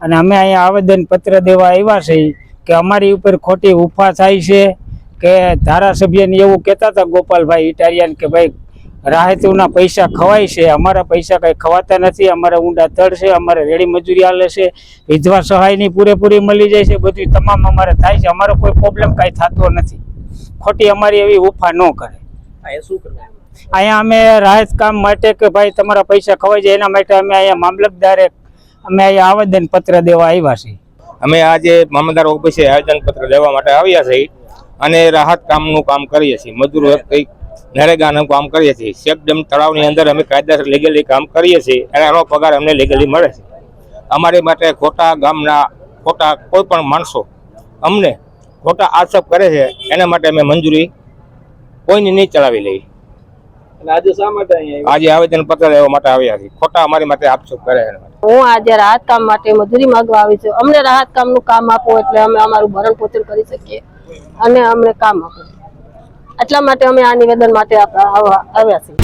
અને અમે અહીંયા આવેદન પત્ર દેવા આવ્યા છે કે અમારી ઉપર ખોટી ઉફા થાય છે કે ધારાસભ્યને એવું કહેતા હતા ગોપાલભાઈ ઇટારિયન કે ભાઈ રાહતુના પૈસા ખવાય છે અમારા પૈસા કંઈ ખવાતા નથી અમારા ઊંડા તળ છે અમારે રેડી મજૂરી હાલે છે વિધવા સહાયની પૂરેપૂરી મળી જાય છે બધું તમામ અમારે થાય છે અમારો કોઈ પ્રોબ્લેમ કાંઈ થતો નથી. ખોટી અમારી એવી ઉફા ન કરે. અહીંયા શું કરવાનું અહીંયા અમે રાહત કામ માટે કે ભાઈ તમારા પૈસા ખવાઈ જાય એના માટે અમે અહીંયા મામલતદારે અમે અહીંયા આવેદન પત્ર દેવા આવ્યા છીએ. અમે આજે મામલદાર ઓફિસે આવેદન પત્ર લેવા માટે આવ્યા છીએ અને રાહત કામનું કામ કરીએ છીએ. મજૂર કંઈક નરેગાનું કામ કરીએ છીએ. ચેકડેમ તળાવની અંદર અમે કાયદેસર લીગલી કામ કરીએ છીએ. અને એનો પગાર અમને લીગલી મળે છે. અમારી માટે ખોટા ગામના ખોટા કોઈ પણ માણસો અમને ખોટા આક્ષેપ કરે છે. એના માટે અમે મંજૂરી કોઈની નહીં ચલાવી લઈ અને આજે આવેદન પત્ર લેવા માટે આવ્યા છે ખોટા અમારી માટે આપશો કરે. હું આજે રાહત કામ માટે મજૂરી માંગવા આવી છું. અમને રાહત કામનું કામ આપો એટલે અમે અમારું ભરણ પોષણ કરી શકીએ. અને અમને કામ આપો. એટલા માટે અમે આ નિવેદન માટે આવ્યા છીએ.